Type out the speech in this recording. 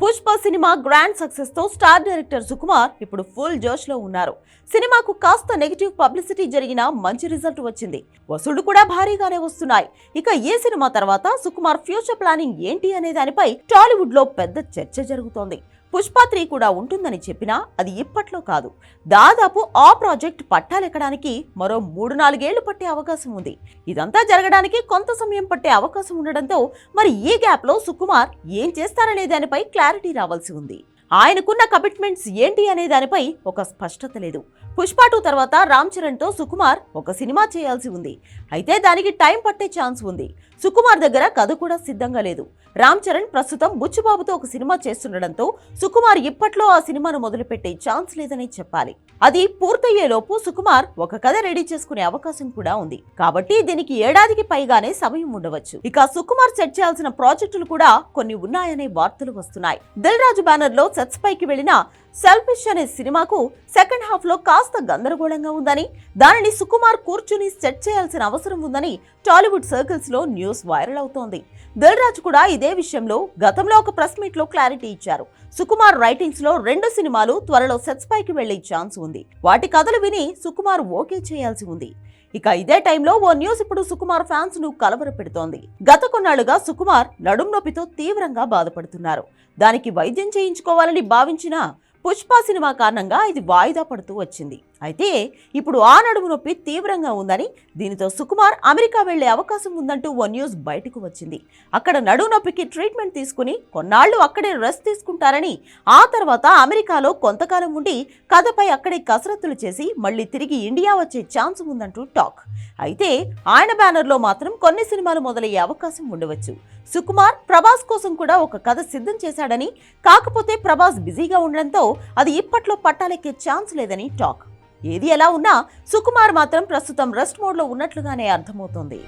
Pushpa cinema grand సక్సెస్తో star director Sukumar ఇప్పుడు full జోష్లో ఉన్నారు. సినిమాకు కాస్త నెగిటివ్ పబ్లిసిటీ జరిగిన మంచి రిజల్ట్ వచ్చింది. వసూళ్ళు కూడా భారీగానే వస్తున్నాయి. ఇక ఏ సినిమా తర్వాత సుకుమార్ ఫ్యూచర్ ప్లానింగ్ ఏంటి అనే దానిపై టాలీవుడ్లో పెద్ద చర్చ జరుగుతోంది. పుష్ప త్రీ కూడా ఉంటుందని చెప్పినా అది ఇప్పట్లో కాదు. దాదాపు ఆ ప్రాజెక్ట్ పట్టాలెక్కడానికి మరో మూడు నాలుగేళ్ళు పట్టే అవకాశం ఉంది. ఇదంతా జరగడానికి కొంత సమయం పట్టే అవకాశం ఉండడంతో మరి ఈ గ్యాప్లో సుకుమార్ ఏం చేస్తారనే దానిపై క్లారిటీ రావాల్సి ఉంది. ఆయనకున్న కమిట్మెంట్స్ ఏంటి అనే దానిపై ఒక స్పష్టత లేదు. పుష్ప టూ తర్వాత రామ్ చరణ్తో సుకుమార్ ఒక సినిమా చేయాల్సి ఉంది. అయితే దానికి టైం పట్టే ఛాన్స్ ఉంది. సుకుమార్ దగ్గర కథ కూడా సిద్ధంగా లేదు. రామ్ చరణ్ ప్రస్తుతం బుచ్చుబాబుతో ఒక సినిమా చేస్తుండడంతో సుకుమార్ ఇప్పట్లో ఆ సినిమాను మొదలుపెట్టే ఛాన్స్ లేదని చెప్పాలి. అది పూర్తయ్యేలోపు సుకుమార్ ఒక కథ రెడీ చేసుకునే అవకాశం కూడా ఉంది. కాబట్టి దీనికి ఏడాదికి పైగానే సమయం ఉండవచ్చు. ఇక సుకుమార్ సెట్ చేయాల్సిన ప్రాజెక్టులు కూడా కొన్ని ఉన్నాయనే వార్తలు వస్తున్నాయి. దిల్ రాజు బ్యానర్లో సెట్స్ పైకి వెళ్ళిన సెల్ఫిష్ అనే సినిమాకు సెకండ్ హాఫ్లో కాస్త గందరగోళంగా ఉందని దానిని సుకుమార్ కూర్చుని సెట్ చేయాల్సిన అవసరం ఉందని టాలీవుడ్ సర్కిల్స్లో న్యూస్ వైరల్ అవుతోంది. దిల్ రాజు కూడా ఇదే విషయంలో గతంలో ఒక ప్రెస్ మీట్లో క్లారిటీ ఇచ్చారు. సుకుమార్ రైటింగ్స్లో రెండు సినిమాలు త్వరలో సెట్స్ పైకి వెళ్ళే ఛాన్స్ ఉంది. వాటి కథలు విని సుకుమార్ ఓకే చేయాల్సి ఉంది. ఇక ఇదే టైంలో ఓ న్యూస్ ఇప్పుడు సుకుమార్ ఫ్యాన్స్ను కలవరపెడుతోంది. గత కొన్నాళ్ళుగా సుకుమార్ నడుం నొప్పితో తీవ్రంగా బాధపడుతున్నారు. దానికి వైద్యం చేయించుకోవాలని భావించిన పుష్ప సినిమా కారణంగా ఇది వాయిదా పడుతూ వచ్చింది. అయితే ఇప్పుడు ఆ నడుము నొప్పి తీవ్రంగా ఉందని దీనితో సుకుమార్ అమెరికా వెళ్ళే అవకాశం ఉందంటూ ఓ న్యూస్ బయటకు వచ్చింది. అక్కడ నడుము నొప్పికి ట్రీట్మెంట్ తీసుకుని కొన్నాళ్ళు అక్కడే రెస్ట్ తీసుకుంటారని ఆ తర్వాత అమెరికాలో కొంతకాలం ఉండి కథపై అక్కడే కసరత్తులు చేసి మళ్ళీ తిరిగి ఇండియా వచ్చే ఛాన్స్ ఉందంటూ టాక్. అయితే ఆయన బ్యానర్లో మాత్రం కొన్ని సినిమాలు మొదలయ్యే అవకాశం ఉండవచ్చు. సుకుమార్ ప్రభాస్ కోసం కూడా ఒక కథ సిద్ధం చేశాడని కాకపోతే ప్రభాస్ బిజీగా ఉండడంతో అది ఇప్పట్లో పట్టాలెక్కే ఛాన్స్ లేదని టాక్. ఏది ఎలా ఉన్నా సుకుమార్ మాత్రం ప్రస్తుతం రెస్ట్ మోడ్లో ఉన్నట్లుగానే అర్థమవుతోంది.